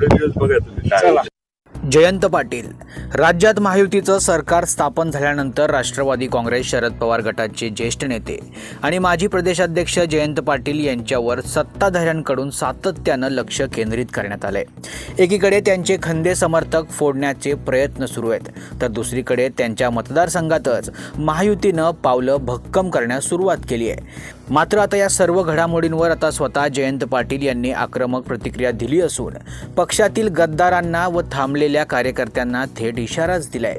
पुढे दिवस बघा तुम्ही काय चला. जयंत पाटील. राज्यात महायुतीचं सरकार स्थापन झाल्यानंतर राष्ट्रवादी काँग्रेस शरद पवार गटाचे ज्येष्ठ नेते आणि माजी प्रदेशाध्यक्ष जयंत पाटील यांच्यावर सत्ताधाऱ्यांकडून सातत्यानं लक्ष केंद्रित करण्यात आलंय. एकीकडे त्यांचे खंदे समर्थक फोडण्याचे प्रयत्न सुरू आहेत तर दुसरीकडे त्यांच्या मतदारसंघातच महायुतीनं पावलं भक्कम करण्यास सुरुवात केली आहे. मात्र आता या सर्व घडामोडींवर आता स्वतः जयंत पाटील यांनी आक्रमक प्रतिक्रिया दिली असून पक्षातील गद्दारांना व थांबलेल्या कार्यकर्त्यांना थेट इशाराच दिलाय.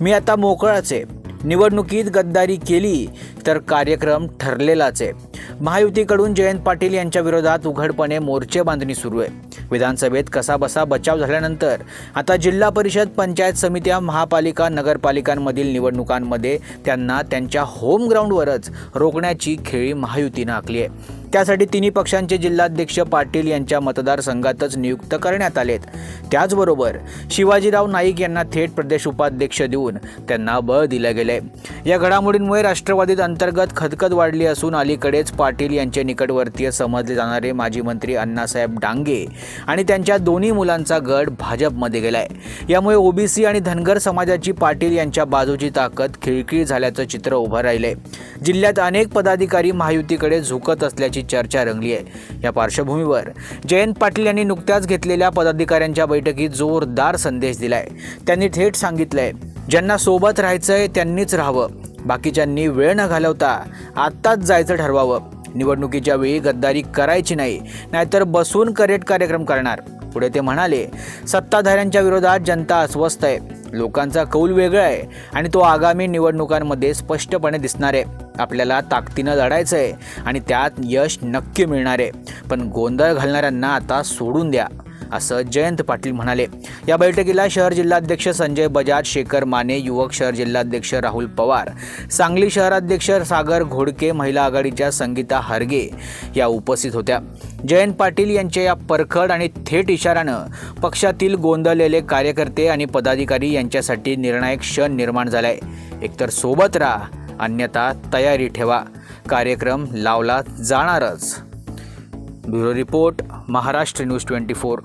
मी आता मोकळाच. आहे निवडणुकीत गद्दारी केली तर कार्यक्रम ठरलेलाच. आहे महायुतीकडून जयंत पाटील यांच्या विरोधात उघडपणे मोर्चे बांधणी सुरू आहे. विधानसभेत कसाबसा बचाव झाल्यानंतर आता जिल्हा परिषद पंचायत समित्या महापालिका नगरपालिकांमधील निवडणुकांमध्ये त्यांना त्यांच्या होम ग्राउंडवरच रोखण्याची खेळी महायुतीनं आखली आहे. त्यासाठी तिन्ही पक्षांचे जिल्हाध्यक्ष पाटील यांच्या मतदारसंघातच नियुक्त करण्यात आलेत. त्याचबरोबर शिवाजीराव नाईक यांना थेट प्रदेश उपाध्यक्ष देऊन त्यांना बळ दिलं गेलंय. या घडामोडींमुळे राष्ट्रवादीत अंतर्गत खदखद वाढली असून अलीकडेच पाटील यांचे निकटवर्तीय समजले जाणारे माजी मंत्री अण्णासाहेब डांगे आणि त्यांच्या दोन्ही मुलांचा गट भाजपमध्ये गेलाय. यामुळे ओबीसी आणि धनगर समाजाची पाटील यांच्या बाजूची ताकद खिळखिळ झाल्याचं चित्र उभं राहिलंय. जिल्ह्यात अनेक पदाधिकारी महायुतीकडे झुकत असल्याची चर्चा रंगली आहे. या पार्श्वभूमीवर जयंत पाटील यांनी नुकत्याच घेतलेल्या पदाधिकाऱ्यांच्या बैठकीत जोरदार संदेश दिलाय. त्यांनी थेट सांगितलंय ज्यांना सोबत राहायचंय त्यांनीच राहावं. बाकीच्यांनी वेळ न घालवता आत्ताच जायचं ठरवावं. निवडणुकीच्या वेळी गद्दारी करायची नाही नाहीतर बसून करेट कार्यक्रम करणार. पुढे ते म्हणाले सत्ताधाऱ्यांच्या विरोधात जनता अस्वस्थ आहे. लोकांचा कौल वेगळा आहे आणि तो आगामी निवडणुकांमध्ये स्पष्टपणे दिसणार आहे. आपल्याला ताकदीनं लढायचं आहे आणि त्यात यश नक्की मिळणार. आहे पण गोंधळ घालणाऱ्यांना आता सोडून द्या असं जयंत पाटील म्हणाले. या बैठकीला शहर जिल्हाध्यक्ष संजय बजाज शेखर माने युवक शहर जिल्हाध्यक्ष राहुल पवार सांगली शहराध्यक्ष सागर घोडके महिला आघाडीच्या संगीता हरगे या उपस्थित होत्या. जयंत पाटील यांच्या या परखड आणि थेट इशारानं पक्षातील गोंधळलेले कार्यकर्ते आणि पदाधिकारी यांच्यासाठी निर्णायक क्षण निर्माण झालाय. एकतर सोबत राहा अन्यथा तयारी ठेवा. कार्यक्रम लावला जाणारच. Bureau report Maharashtra news twenty four.